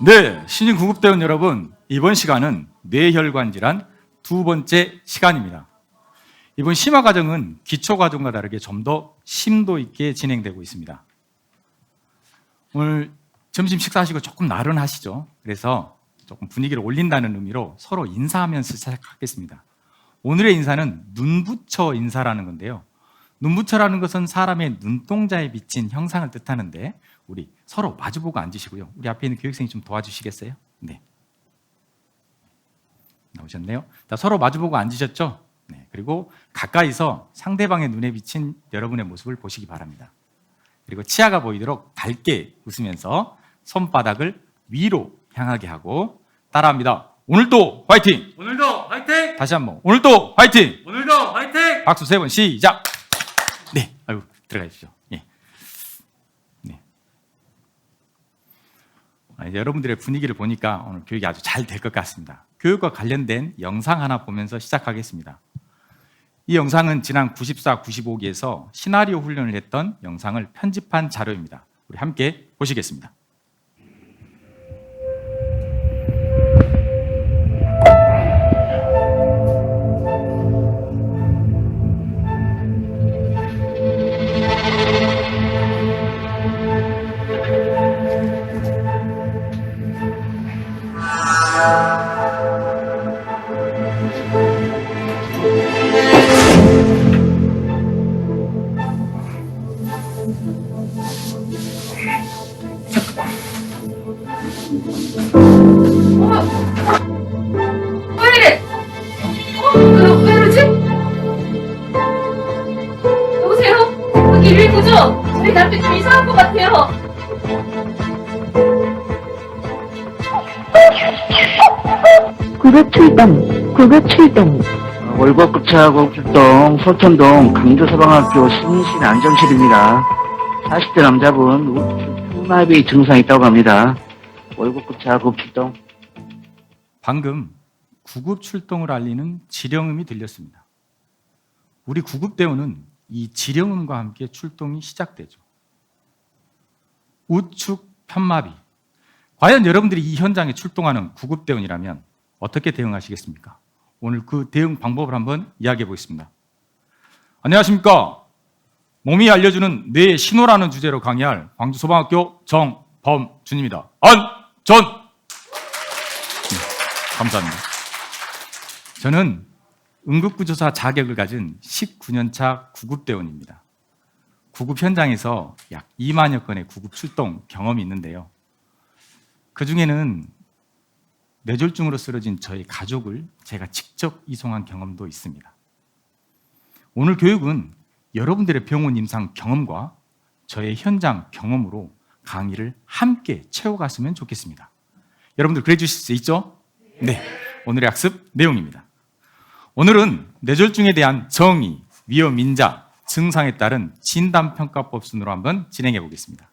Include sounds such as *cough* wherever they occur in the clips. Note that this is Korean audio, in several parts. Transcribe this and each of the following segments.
네, 신인 구급대원 여러분, 이번 시간은 뇌혈관 질환 두 번째 시간입니다. 이번 심화 과정은 기초 과정과 다르게 좀 더 심도 있게 진행되고 있습니다. 오늘 점심 식사하시고 조금 나른하시죠? 그래서 조금 분위기를 올린다는 의미로 서로 인사하면서 시작하겠습니다. 오늘의 인사는 눈부처 인사라는 건데요. 눈부처라는 것은 사람의 눈동자에 비친 형상을 뜻하는데 우리 서로 마주보고 앉으시고요. 우리 앞에 있는 교육생이 좀 도와주시겠어요? 네. 나오셨네요. 자, 서로 마주보고 앉으셨죠? 네. 그리고 가까이서 상대방의 눈에 비친 여러분의 모습을 보시기 바랍니다. 그리고 치아가 보이도록 밝게 웃으면서 손바닥을 위로 향하게 하고 따라합니다. 오늘도 화이팅! 오늘도 화이팅! 다시 한번 오늘도 화이팅! 오늘도 화이팅! 박수 세 번 시작. 네, 아이고 들어가 주십시오. 예. 네. 아, 이제 여러분들의 분위기를 보니까 오늘 교육이 아주 잘 될 것 같습니다. 교육과 관련된 영상 하나 보면서 시작하겠습니다. 이 영상은 지난 94, 95기에서 시나리오 훈련을 했던 영상을 편집한 자료입니다. 우리 함께 보시겠습니다. 구급 출동, 구급 출동. 월곡급차하고 출동 소천동 강조서방학교 신신 안정실입니다. 40대 남자분 풍마비 증상이 있다고 합니다. 월곡급차하고 출동. 방금 구급 출동을 알리는 지령음이 들렸습니다. 우리 구급대원은 이 지령음과 함께 출동이 시작되죠. 우측 편마비. 과연 여러분들이 이 현장에 출동하는 구급대원이라면 어떻게 대응하시겠습니까? 오늘 그 대응 방법을 한번 이야기해 보겠습니다. 안녕하십니까? 몸이 알려주는 뇌의 신호라는 주제로 강의할 광주소방학교 정범준입니다. 안전! 감사합니다. 저는 응급구조사 자격을 가진 19년차 구급대원입니다. 구급 현장에서 약 2만여 건의 구급 출동 경험이 있는데요. 그 중에는 뇌졸중으로 쓰러진 저희 가족을 제가 직접 이송한 경험도 있습니다. 오늘 교육은 여러분들의 병원 임상 경험과 저의 현장 경험으로 강의를 함께 채워갔으면 좋겠습니다. 여러분들 그래 주실 수 있죠? 네. 오늘의 학습 내용입니다. 오늘은 뇌졸중에 대한 정의, 위험 인자, 증상에 따른 진단 평가법 순으로 한번 진행해 보겠습니다.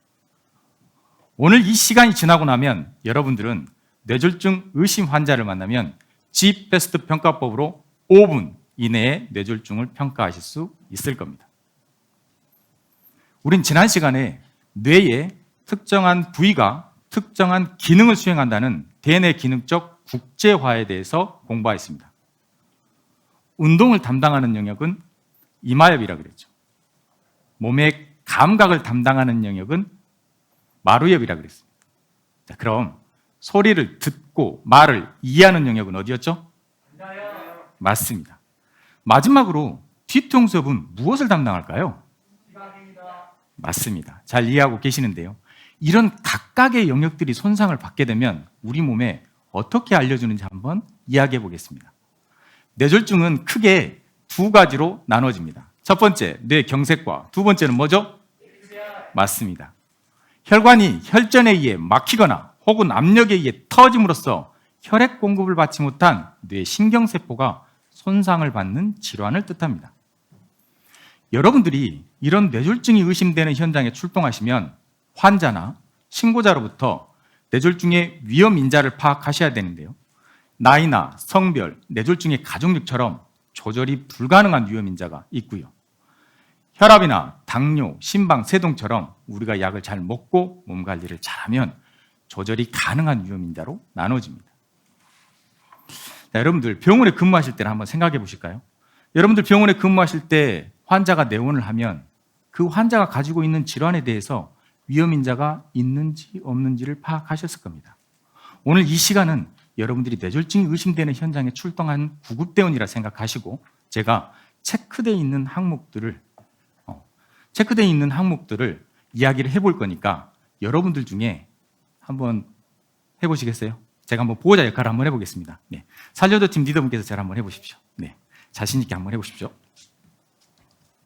오늘 이 시간이 지나고 나면 여러분들은 뇌졸중 의심 환자를 만나면 G 베스트 평가법으로 5분 이내에 뇌졸중을 평가하실 수 있을 겁니다. 우린 지난 시간에 뇌의 특정한 부위가 특정한 기능을 수행한다는 대뇌 기능적 국제화에 대해서 공부하였습니다. 운동을 담당하는 영역은 이마엽이라 그랬죠. 몸의 감각을 담당하는 영역은 마루엽이라 그랬습니다. 자, 그럼 소리를 듣고 말을 이해하는 영역은 어디였죠? 맞습니다. 마지막으로 뒤통수엽은 무엇을 담당할까요? 맞습니다. 잘 이해하고 계시는데요. 이런 각각의 영역들이 손상을 받게 되면 우리 몸에 어떻게 알려주는지 한번 이야기해 보겠습니다. 뇌졸중은 크게 두 가지로 나눠집니다. 첫 번째, 뇌 경색과 두 번째는 뭐죠? 맞습니다. 혈관이 혈전에 의해 막히거나 혹은 압력에 의해 터짐으로써 혈액 공급을 받지 못한 뇌 신경세포가 손상을 받는 질환을 뜻합니다. 여러분들이 이런 뇌졸중이 의심되는 현장에 출동하시면 환자나 신고자로부터 뇌졸중의 위험 인자를 파악하셔야 되는데요. 나이나 성별, 뇌졸중의 가족력처럼 조절이 불가능한 위험 인자가 있고요. 혈압이나 당뇨, 심방, 세동처럼 우리가 약을 잘 먹고 몸 관리를 잘하면 조절이 가능한 위험인자로 나눠집니다. 자, 여러분들 병원에 근무하실 때를 한번 생각해 보실까요? 여러분들 병원에 근무하실 때 환자가 내원을 하면 그 환자가 가지고 있는 질환에 대해서 위험인자가 있는지 없는지를 파악하셨을 겁니다. 오늘 이 시간은 여러분들이 뇌졸중이 의심되는 현장에 출동한 구급대원이라 생각하시고 제가 체크되어 있는 항목들을 어, 체크되어 있는 항목들을 이야기를 해볼 거니까 여러분들 중에 한번 해보시겠어요? 제가 한번 보호자 역할을 한번 해보겠습니다. 네. 살려도 팀 리더분께서 제가 한번 해보십시오. 네. 자신 있게 한번 해보십시오.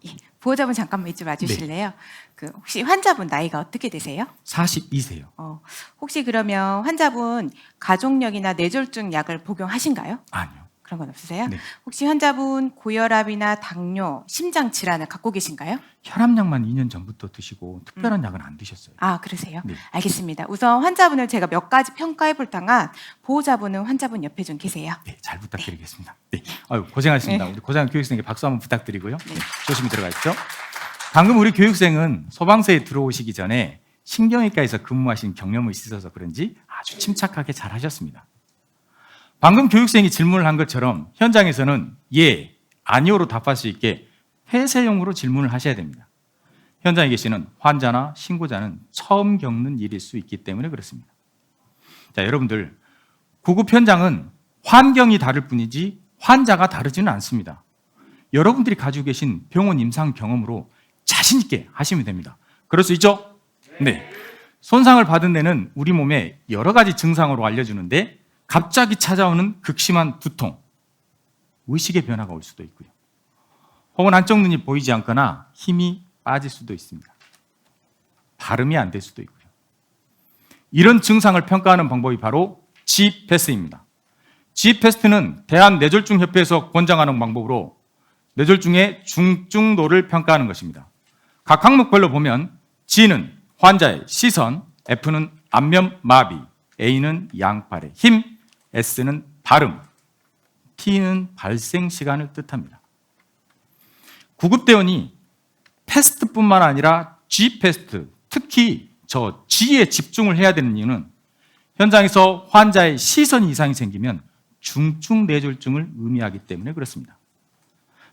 예, 보호자분 잠깐만 이쪽 와주실래요? 그 혹시 환자분 나이가 어떻게 되세요? 42세요. 어, 혹시 그러면 환자분 가족력이나 뇌졸중 약을 복용하신가요? 아니요. 그런 건 없으세요? 네. 혹시 환자분 고혈압이나 당뇨, 심장 질환을 갖고 계신가요? 혈압약만 2년 전부터 드시고 특별한 약은 안 드셨어요. 아, 그러세요? 네. 알겠습니다. 우선 환자분을 제가 몇 가지 평가해 볼 동안 보호자분은 환자분 옆에 좀 계세요. 네, 잘 부탁드리겠습니다. 네. 아유, 고생하셨습니다. 네. 우리 고생한 교육생에게 박수 한번 부탁드리고요. 네, 조심히 들어가시죠. 방금 우리 교육생은 소방서에 들어오시기 전에 신경외과에서 근무하신 경험이 있으셔서 그런지 아주 침착하게 잘 하셨습니다. 방금 교육생이 질문을 한 것처럼 현장에서는 예, 아니오로 답할 수 있게 폐쇄형으로 질문을 하셔야 됩니다. 현장에 계시는 환자나 신고자는 처음 겪는 일일 수 있기 때문에 그렇습니다. 자, 여러분들 구급 현장은 환경이 다를 뿐이지 환자가 다르지는 않습니다. 여러분들이 가지고 계신 병원 임상 경험으로 자신 있게 하시면 됩니다. 그럴 수 있죠? 네. 손상을 받은 데는 우리 몸에 여러 가지 증상으로 알려주는데 갑자기 찾아오는 극심한 두통, 의식의 변화가 올 수도 있고요. 혹은 한쪽 눈이 보이지 않거나 힘이 빠질 수도 있습니다. 발음이 안 될 수도 있고요. 이런 증상을 평가하는 방법이 바로 G패스입니다. G패스트는 대한뇌졸중협회에서 권장하는 방법으로 뇌졸중의 중증도를 평가하는 것입니다. 각 항목별로 보면 G는 환자의 시선, F는 안면 마비, A는 양팔의 힘, S는 발음, T는 발생 시간을 뜻합니다. 구급대원이 패스트뿐만 아니라 G 패스트, 특히 저 G에 집중을 해야 되는 이유는 현장에서 환자의 시선 이상이 생기면 중증 뇌졸중을 의미하기 때문에 그렇습니다.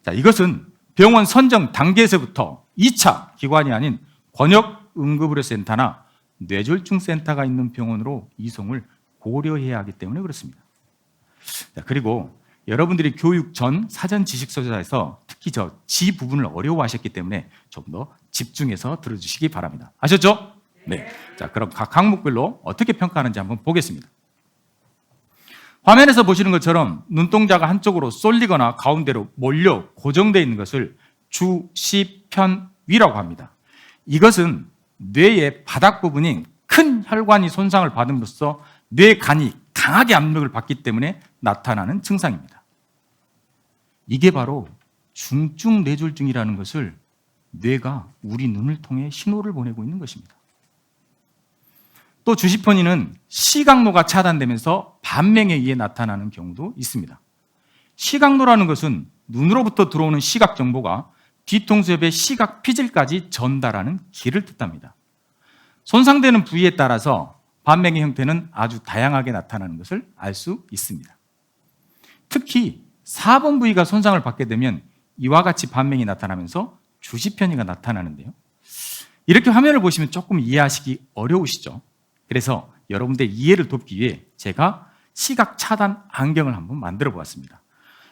자, 이것은 병원 선정 단계에서부터 2차 기관이 아닌 권역 응급의료센터나 뇌졸중 센터가 있는 병원으로 이송을 고려해야 하기 때문에 그렇습니다. 자, 그리고 여러분들이 교육 전 사전 지식 소재에서 특히 저 G 부분을 어려워하셨기 때문에 좀더 집중해서 들어주시기 바랍니다. 아셨죠? 네. 자, 그럼 각 항목별로 어떻게 평가하는지 한번 보겠습니다. 화면에서 보시는 것처럼 눈동자가 한쪽으로 쏠리거나 가운데로 몰려 고정되어 있는 것을 주시편위라고 합니다. 이것은 뇌의 바닥 부분인 큰 혈관이 손상을 받음으로써 뇌 간이 강하게 압력을 받기 때문에 나타나는 증상입니다. 이게 바로 중증 뇌졸중이라는 것을 뇌가 우리 눈을 통해 신호를 보내고 있는 것입니다. 또 주시편이는 시각로가 차단되면서 반맹에 의해 나타나는 경우도 있습니다. 시각로라는 것은 눈으로부터 들어오는 시각 정보가 뒤통수엽의 시각 피질까지 전달하는 길을 뜻합니다. 손상되는 부위에 따라서 반맹의 형태는 아주 다양하게 나타나는 것을 알 수 있습니다. 특히 4번 부위가 손상을 받게 되면 이와 같이 반맹이 나타나면서 주시편이가 나타나는데요. 이렇게 화면을 보시면 조금 이해하시기 어려우시죠? 그래서 여러분들 이해를 돕기 위해 제가 시각 차단 안경을 한번 만들어 보았습니다.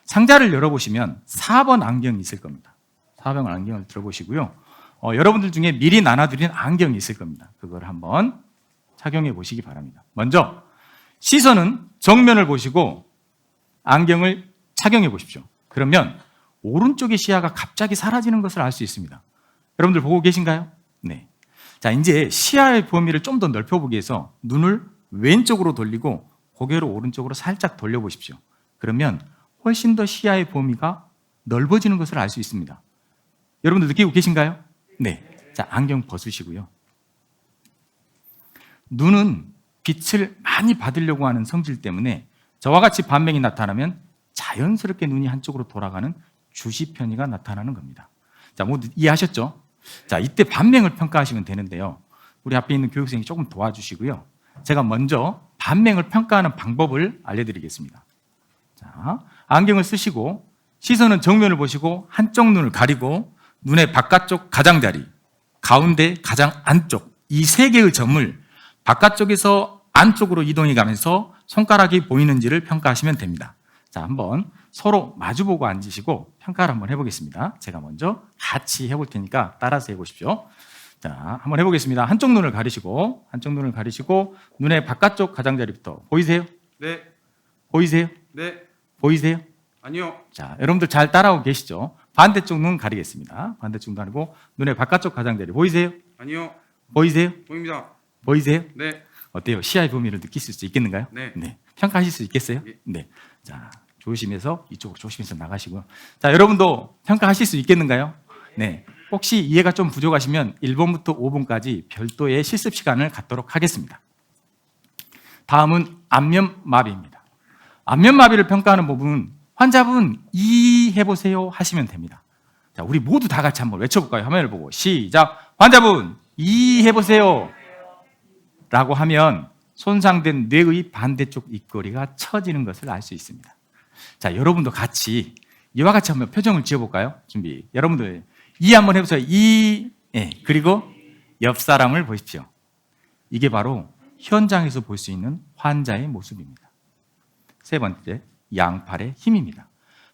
상자를 열어보시면 4번 안경이 있을 겁니다. 4번 안경을 들어보시고요. 어, 여러분들 중에 미리 나눠드린 안경이 있을 겁니다. 그걸 한번 착용해 보시기 바랍니다. 먼저 시선은 정면을 보시고 안경을 착용해 보십시오. 그러면 오른쪽의 시야가 갑자기 사라지는 것을 알 수 있습니다. 여러분들 보고 계신가요? 네. 자, 이제 시야의 범위를 좀 더 넓혀보기 위해서 눈을 왼쪽으로 돌리고 고개를 오른쪽으로 살짝 돌려보십시오. 그러면 훨씬 더 시야의 범위가 넓어지는 것을 알 수 있습니다. 여러분들 느끼고 계신가요? 네. 자, 안경 벗으시고요. 눈은 빛을 많이 받으려고 하는 성질 때문에 저와 같이 반맹이 나타나면 자연스럽게 눈이 한쪽으로 돌아가는 주시편이가 나타나는 겁니다. 자, 모두 이해하셨죠? 자, 이때 반맹을 평가하시면 되는데요. 우리 앞에 있는 교육생이 조금 도와주시고요. 제가 먼저 반맹을 평가하는 방법을 알려드리겠습니다. 자, 안경을 쓰시고 시선은 정면을 보시고 한쪽 눈을 가리고 눈의 바깥쪽 가장자리, 가운데 가장 안쪽 이 세 개의 점을 바깥쪽에서 안쪽으로 이동해 가면서 손가락이 보이는지를 평가하시면 됩니다. 자, 한번 서로 마주보고 앉으시고 평가를 한번 해보겠습니다. 제가 먼저 같이 해볼 테니까 따라서 해보십시오. 자, 한번 해보겠습니다. 한쪽 눈을 가리시고, 한쪽 눈을 가리시고, 눈의 바깥쪽 가장자리부터 보이세요? 네. 보이세요? 네. 보이세요? 아니요. 자, 여러분들 잘 따라오고 계시죠? 반대쪽 눈 가리겠습니다. 반대쪽 눈 가리고, 눈의 바깥쪽 가장자리 보이세요? 아니요. 보이세요? 보입니다. 보이세요? 네. 어때요? 시야의 범위를 느끼실 수 있겠는가요? 네. 평가하실 수 있겠어요? 예. 네. 자, 조심해서 이쪽으로 조심해서 나가시고요. 자, 여러분도 평가하실 수 있겠는가요? 네. 혹시 이해가 좀 부족하시면 1번부터 5번까지 별도의 실습 시간을 갖도록 하겠습니다. 다음은 안면마비입니다. 안면마비를 평가하는 부분은 환자분 이해 보세요 하시면 됩니다. 자, 우리 모두 다 같이 한번 외쳐볼까요? 화면을 보고 시작. 환자분 이해 보세요. 라고 하면 손상된 뇌의 반대쪽 입꼬리가 처지는 것을 알 수 있습니다. 자, 여러분도 같이 이와 같이 한번 표정을 지어볼까요? 준비. 여러분들 이 한번 해보세요. 이, 예, 그리고 옆 사람을 보십시오. 이게 바로 현장에서 볼 수 있는 환자의 모습입니다. 세 번째, 양팔의 힘입니다.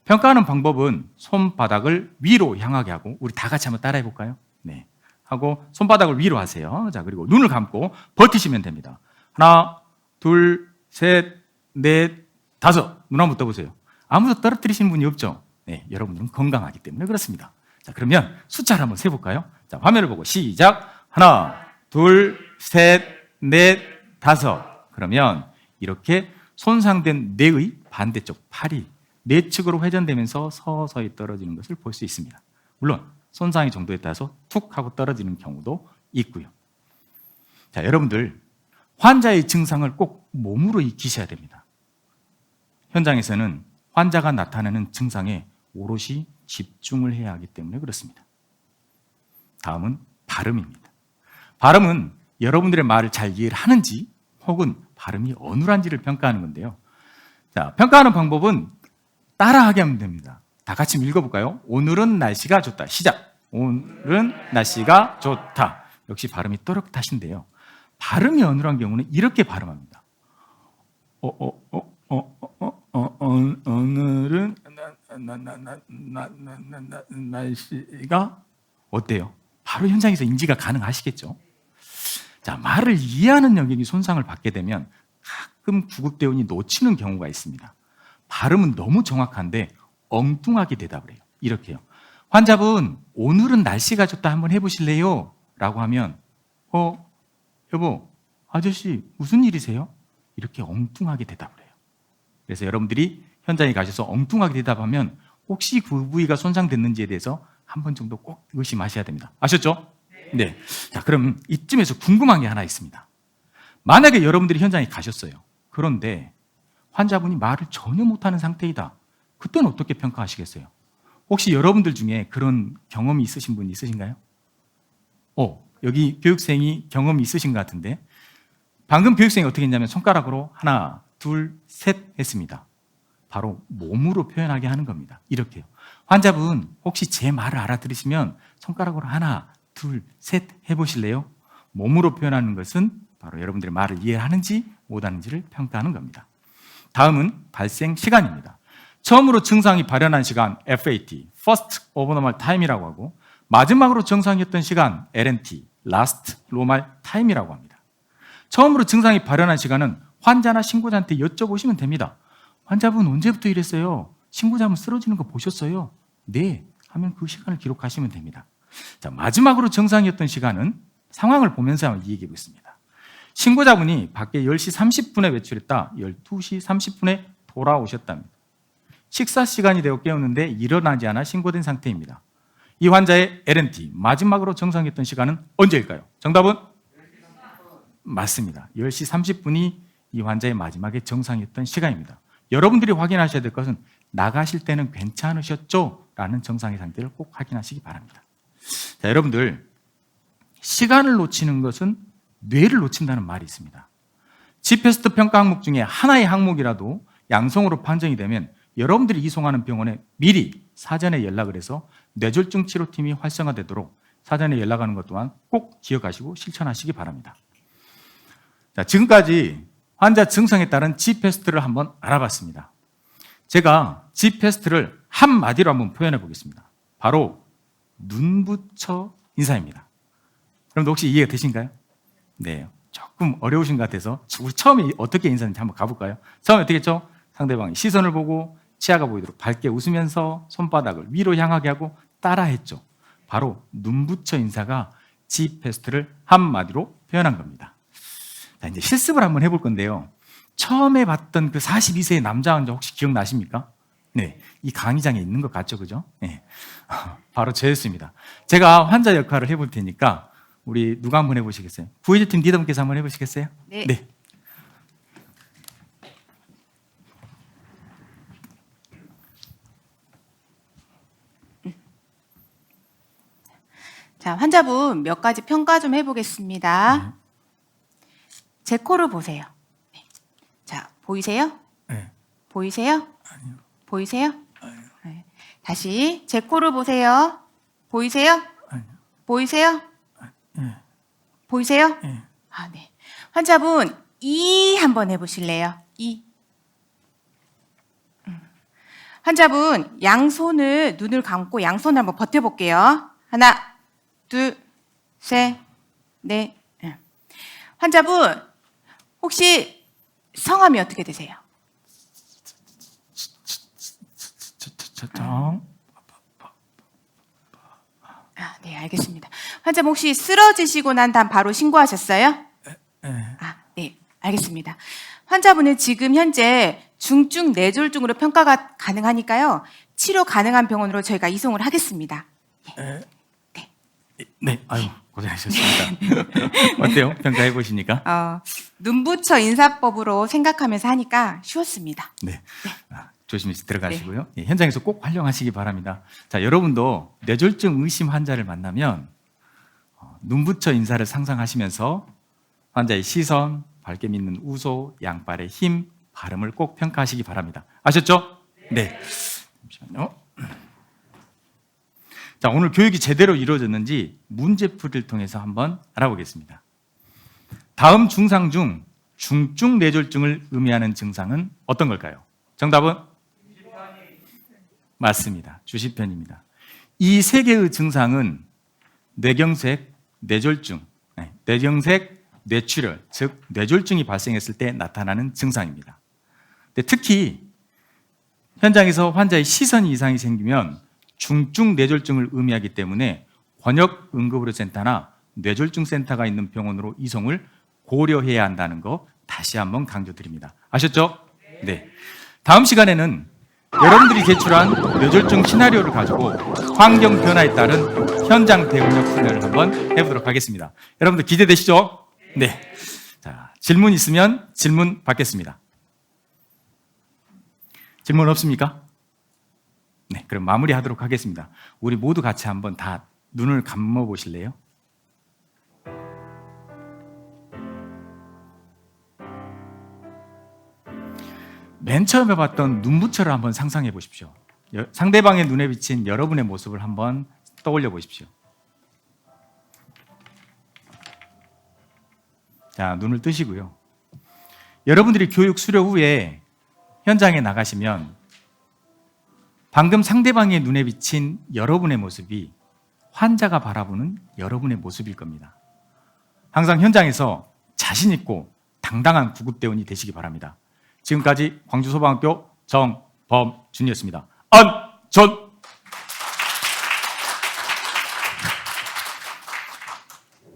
평가하는 방법은 손바닥을 위로 향하게 하고 우리 다 같이 한번 따라해 볼까요? 네. 하고 손바닥을 위로 하세요. 자, 그리고 눈을 감고 버티시면 됩니다. 하나, 둘, 셋, 넷, 다섯. 눈 한번 떠보세요. 아무도 떨어뜨리시는 분이 없죠? 네, 여러분들은 건강하기 때문에 그렇습니다. 자, 그러면 숫자를 한번 세볼까요? 자, 화면을 보고 시작. 하나, 둘, 셋, 넷, 다섯. 그러면 이렇게 손상된 뇌의 반대쪽 팔이 내측으로 회전되면서 서서히 떨어지는 것을 볼 수 있습니다. 물론 손상의 정도에 따라서 툭 하고 떨어지는 경우도 있고요. 자, 여러분들 환자의 증상을 꼭 몸으로 익히셔야 됩니다. 현장에서는 환자가 나타내는 증상에 오롯이 집중을 해야 하기 때문에 그렇습니다. 다음은 발음입니다. 발음은 여러분들의 말을 잘 이해를 하는지 혹은 발음이 어눌한지를 평가하는 건데요. 자, 평가하는 방법은 따라하게 하면 됩니다. 다 같이 읽어볼까요? 오늘은 날씨가 좋다. 시작. 오늘은 날씨가 좋다. 역시 발음이 또렷하신데요. 발음이 어눌한 경우는 이렇게 발음합니다. 어, 어, 어, 어, 어, 어, 어 오늘은 나, 나, 나, 나, 나, 나, 나, 날씨가 어때요? 바로 현장에서 인지가 가능하시겠죠? 자, 말을 이해하는 영역이 손상을 받게 되면 가끔 구급대원이 놓치는 경우가 있습니다. 발음은 너무 정확한데 엉뚱하게 대답을 해요. 이렇게요. 환자분, 오늘은 날씨가 좋다 한번 해보실래요? 라고 하면, 어, 여보, 아저씨, 무슨 일이세요? 이렇게 엉뚱하게 대답을 해요. 그래서 여러분들이 현장에 가셔서 엉뚱하게 대답하면 혹시 그 부위가 손상됐는지에 대해서 한 번 정도 꼭 의심하셔야 됩니다. 아셨죠? 네. 자, 그럼 이쯤에서 궁금한 게 하나 있습니다. 만약에 여러분들이 현장에 가셨어요. 그런데 환자분이 말을 전혀 못하는 상태이다. 그때는 어떻게 평가하시겠어요? 혹시 여러분들 중에 그런 경험이 있으신 분 있으신가요? 어, 여기 교육생이 경험이 있으신 것 같은데 방금 교육생이 어떻게 했냐면 손가락으로 하나, 둘, 셋 했습니다. 바로 몸으로 표현하게 하는 겁니다. 이렇게요. 환자분 혹시 제 말을 알아들으시면 손가락으로 하나, 둘, 셋 해보실래요? 몸으로 표현하는 것은 바로 여러분들의 말을 이해하는지 못하는지를 평가하는 겁니다. 다음은 발생 시간입니다. 처음으로 증상이 발현한 시간 FAT, First Abnormal Time이라고 하고 마지막으로 정상이었던 시간 LNT, Last Normal Time이라고 합니다. 처음으로 증상이 발현한 시간은 환자나 신고자한테 여쭤보시면 됩니다. 환자분 언제부터 이랬어요? 신고자분 쓰러지는 거 보셨어요? 네. 하면 그 시간을 기록하시면 됩니다. 자, 마지막으로 정상이었던 시간은 상황을 보면서 얘기해 보겠습니다. 신고자분이 밖에 10시 30분에 외출했다. 12시 30분에 돌아오셨답니다. 식사 시간이 되어 깨었는데 일어나지 않아 신고된 상태입니다. 이 환자의 LNT 마지막으로 정상이었던 시간은 언제일까요? 정답은 맞습니다. 10시 30분이 이 환자의 마지막에 정상이었던 시간입니다. 여러분들이 확인하셔야 될 것은 나가실 때는 괜찮으셨죠? 라는 정상의 상태를 꼭 확인하시기 바랍니다. 자, 여러분들 시간을 놓치는 것은 뇌를 놓친다는 말이 있습니다. 지페스트 평가 항목 중에 하나의 항목이라도 양성으로 판정이 되면 여러분들이 이송하는 병원에 미리 사전에 연락을 해서 뇌졸중 치료팀이 활성화되도록 사전에 연락하는 것 또한 꼭 기억하시고 실천하시기 바랍니다. 자, 지금까지 환자 증상에 따른 G패스트를 한번 알아봤습니다. 제가 G패스트를 한마디로 한번 표현해 보겠습니다. 바로 눈붙여 인사입니다. 여러분들 혹시 이해가 되신가요? 네. 조금 어려우신 것 같아서 우리 처음에 어떻게 인사했는지 한번 가볼까요? 처음에 어떻게 했죠? 상대방이 시선을 보고 치아가 보이도록 밝게 웃으면서 손바닥을 위로 향하게 하고 따라했죠. 바로 눈붙여 인사가 G패스트를 한마디로 표현한 겁니다. 자, 이제 실습을 한번 해볼 건데요. 처음에 봤던 그 42세의 남자 환자 혹시 기억나십니까? 네. 이 강의장에 있는 것 같죠? 그죠? 네. *laughs* 바로 저였습니다. 제가 환자 역할을 해볼 테니까 우리 누가 한번 해보시겠어요? 구해주팀 리더분께서 한번 해보시겠어요? 네. 네. 자, 환자분 몇 가지 평가 좀 해보겠습니다. 제 코를 보세요. 네. 자, 보이세요? 네. 보이세요? 보이세요? 네. 다시 제 코를 보세요. 보이세요? 보이세요? 보이세요? 네. 아, 네. 환자분 이 한번 해보실래요? 이. 음. 환자분 양손을 눈을 감고 양손을 한번 버텨볼게요. 하나, 둘, 셋, 넷. 응. 환자분 혹시 성함이 어떻게 되세요? 정. 아, 네, 알겠습니다. 환자분 혹시 쓰러지시고 난 다음 바로 신고하셨어요? 아, 네, 알겠습니다. 환자분은 지금 현재 중증 뇌졸중으로 평가가 가능하니까요. 치료 가능한 병원으로 저희가 이송을 하겠습니다. 네. 아유, 고생하셨습니다. *laughs* 어때요? 평가해 보시니까? 어, 눈부처 인사법으로 생각하면서 하니까 쉬웠습니다. 네. 아, 조심히 들어가시고요. 예, 현장에서 꼭 활용하시기 바랍니다. 자, 여러분도 뇌졸중 의심 환자를 만나면 어, 눈부처 인사를 상상하시면서 환자의 시선, 밝게 믿는 우소, 양발의 힘, 발음을 꼭 평가하시기 바랍니다. 아셨죠? 네. 잠시만요. 자, 오늘 교육이 제대로 이루어졌는지 문제풀이를 통해서 한번 알아보겠습니다. 다음 증상 중 중증 뇌졸중을 의미하는 증상은 어떤 걸까요? 정답은 맞습니다. 주시편입니다. 이 세 개의 증상은 뇌경색, 뇌졸중, 네, 뇌경색, 뇌출혈, 즉 뇌졸중이 발생했을 때 나타나는 증상입니다. 특히 현장에서 환자의 시선 이상이 생기면 중증 뇌졸중을 의미하기 때문에 권역 응급의료 센터나 뇌졸중 센터가 있는 병원으로 이송을 고려해야 한다는 거 다시 한번 강조드립니다. 아셨죠? 네. 다음 시간에는 여러분들이 제출한 뇌졸중 시나리오를 가지고 환경 변화에 따른 현장 대응력 훈련을 한번 해보도록 하겠습니다. 여러분들 기대되시죠? 네. 자, 질문 있으면 질문 받겠습니다. 질문 없습니까? 네, 그럼 마무리하도록 하겠습니다. 우리 모두 같이 한번 다 눈을 감아 보실래요? 맨 처음에 봤던 눈부처를 한번 상상해 보십시오. 여- 상대방의 눈에 비친 여러분의 모습을 한번 떠올려 보십시오. 자, 눈을 뜨시고요. 여러분들이 교육 수료 후에 현장에 나가시면 방금 상대방의 눈에 비친 여러분의 모습이 환자가 바라보는 여러분의 모습일 겁니다. 항상 현장에서 자신 있고 당당한 구급대원이 되시기 바랍니다. 지금까지 광주소방학교 정범준이었습니다. 안 전!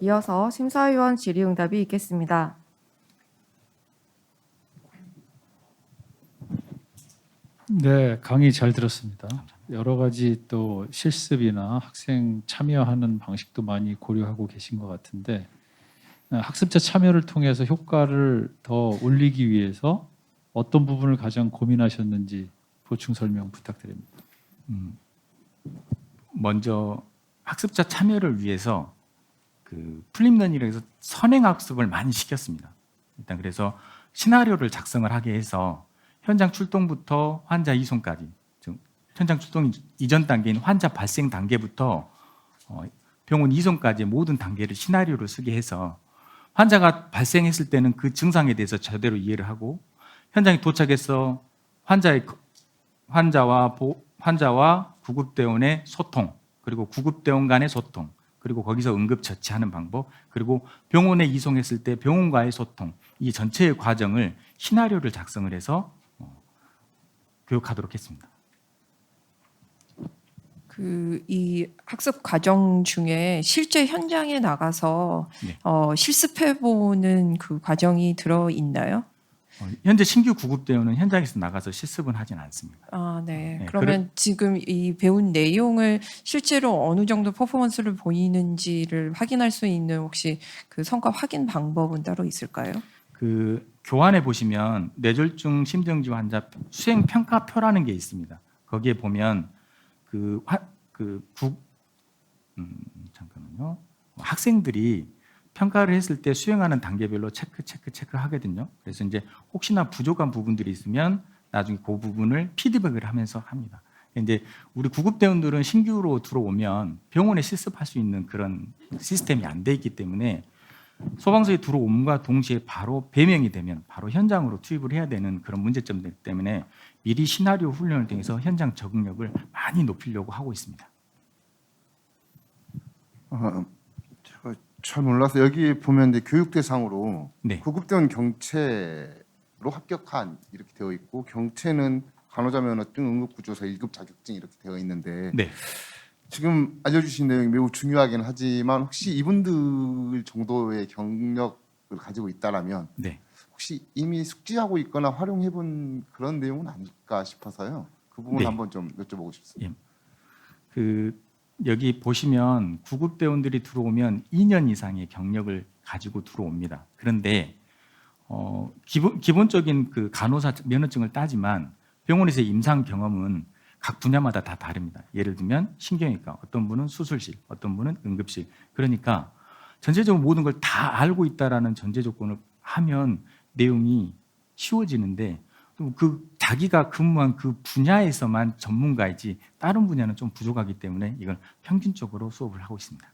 이어서 심사위원 질의응답이 있겠습니다. 네, 강의 잘 들었습니다. 여러 가지 또 실습이나 학생 참여하는 방식도 많이 고려하고 계신 것 같은데 어, 학습자 참여를 통해서 효과를 더 올리기 위해서 어떤 부분을 가장 고민하셨는지 보충 설명 부탁드립니다. 먼저 학습자 참여를 위해서 그 플립러닝에서 선행 학습을 많이 시켰습니다. 일단 그래서 시나리오를 작성을 하게 해서 현장 출동부터 환자 이송까지, 즉 현장 출동 이전 단계인 환자 발생 단계부터 어, 병원 이송까지 모든 단계를 시나리오로 쓰게 해서 환자가 발생했을 때는 그 증상에 대해서 제대로 이해를 하고 현장에 도착해서 환자의 환자와 보- 환자와 구급대원의 소통 그리고 구급대원 간의 소통 그리고 거기서 응급 처치하는 방법 그리고 병원에 이송했을 때 병원과의 소통 이 전체의 과정을 시나리오를 작성을 해서 어, 교육하도록 했습니다. 그 이 학습 과정 중에 실제 현장에 나가서 네. 어, 실습해 보는 그 과정이 들어 있나요? 어, 현재 신규 구급대원은 현장에서 나가서 실습은 하진 않습니다. 아, 네. 네, 그러면 지금 이 배운 내용을 실제로 어느 정도 퍼포먼스를 보이는지를 확인할 수 있는 혹시 그 성과 확인 방법은 따로 있을까요? 그 교환에 보시면 뇌졸중 심정지 환자 수행 평가표라는 게 있습니다. 거기에 보면 그, 화, 그 구, 음, 잠깐만요. 학생들이 평가를 했을 때 수행하는 단계별로 체크, 체크, 체크 하거든요. 그래서 이제 혹시나 부족한 부분들이 있으면 나중에 그 부분을 피드백을 하면서 합니다. 이제 우리 구급대원들은 신규로 들어오면 병원에 실습할 수 있는 그런 시스템이 안 돼 있기 때문에 소방서에 들어옴과 동시에 바로 배명이 되면 바로 현장으로 투입을 해야 되는 그런 문제점들 때문에 미리 시나리오 훈련을 통해서 현장 적응력을 많이 높이려고 하고 있습니다. 어, 제가 잘 몰라서 여기 보면 이제 교육 대상으로 네. 구급대원 경체로 합격한 이렇게 되어 있고 경체는 간호자 면허증, 응급구조사 1급 자격증 이렇게 되어 있는데 네. 지금 알려주신 내용이 매우 중요하긴 하지만 혹시 이분들 정도의 경력을 가지고 있다라면 네. 혹시 이미 숙지하고 있거나 활용해본 그런 내용은 아닐까 싶어서요. 그 부분 네. 한번 좀 여쭤보고 싶습니다. 그 여기 보시면 구급 대원들이 들어오면 2년 이상의 경력을 가지고 들어옵니다. 그런데 어, 기본 기본적인 그 간호사 면허증을 따지만 병원에서의 임상 경험은 각 분야마다 다 다릅니다. 예를 들면 신경외과, 어떤 분은 수술실, 어떤 분은 응급실. 그러니까 전체적으로 모든 걸 다 알고 있다라는 전제 조건을 하면 내용이 쉬워지는데 또그 자기가 근무한 그 분야에서만 전문가이지 다른 분야는 좀 부족하기 때문에 이걸 평균적으로 수업을 하고 있습니다.